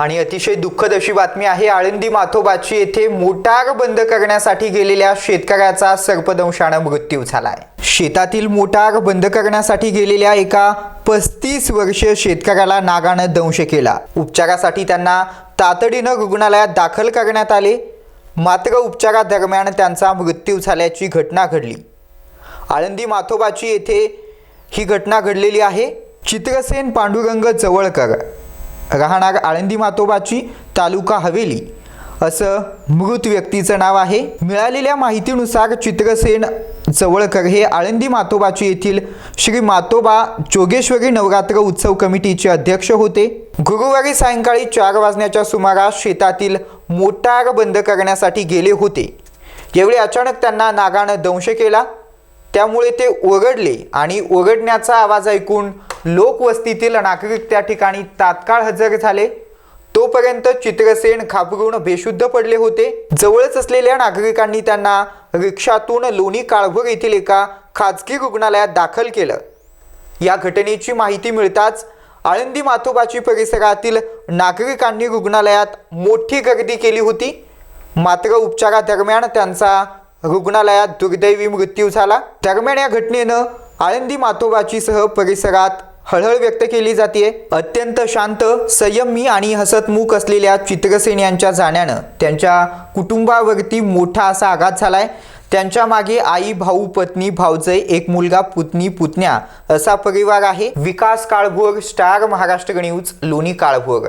आणि अतिशय दुःखद अशी बातमी आहे आळंदी माथोबाची येथे मोटार बंद करण्यासाठी गेलेल्या शेतकऱ्याचा सर्पदंशानं मृत्यू झालाय. शेतातील मोटार बंद करण्यासाठी गेलेल्या एका पस्तीस वर्षीय शेतकऱ्याला नागानं दंश केला. उपचारासाठी त्यांना तातडीनं रुग्णालयात दाखल करण्यात आले. मात्र उपचारादरम्यान त्यांचा मृत्यू झाल्याची घटना घडली. आळंदी माथोबाची येथे ही घटना घडलेली आहे. चित्रसेन पांडुरंग जवळकर. राहणार आळंदी मातोबाची तालुका हवेली. असं मृत व्यक्तीचं नाव आहे. मिळालेल्या माहितीनुसार चित्रसेन जवळकर हे आळंदी मातोबाची येथील श्री मातोबा जोगेश्वरी नवरात्र उत्सव कमिटीचे अध्यक्ष होते. गुरुवारी सायंकाळी चार वाजण्याच्या सुमारास शेतातील मोटार बंद करण्यासाठी गेले होते. एवढे अचानक त्यांना नागानं दंश केला. त्यामुळे ते ओरडले आणि ओरडण्याचा आवाज ऐकून लोकवस्तीतील नागरिक त्या ठिकाणी तात्काळ हजर झाले. तोपर्यंत चित्रसेन घाबरून बेशुद्ध पडले होते. जवळच असलेल्या नागरिकांनी त्यांना रिक्षातून लोणी काळभोर येथील एका खाजगी रुग्णालयात दाखल केलं. या घटनेची माहिती मिळताच आळंदी माथोबाची परिसरातील नागरिकांनी रुग्णालयात मोठी गर्दी केली होती. मात्र उपचारादरम्यान त्यांचा रुग्णालयात दुर्दैवी मृत्यू झाला. दरम्यान या घटनेनं आळंदी माथोबाची सह परिसरात हळहळ व्यक्त केली जाते अत्यंत शांत संयमी आणि हसतमुख असलेल्या चित्रसेन यांच्या जाण्यानं त्यांच्या कुटुंबावरती मोठा असा आघात झालाय. त्यांच्या मागे आई भाऊ पत्नी भाऊजय एक मुलगा पुतणी पुतण्या असा परिवार आहे. Vikas Kalbhor star Maharashtra news Loni Kalbhor.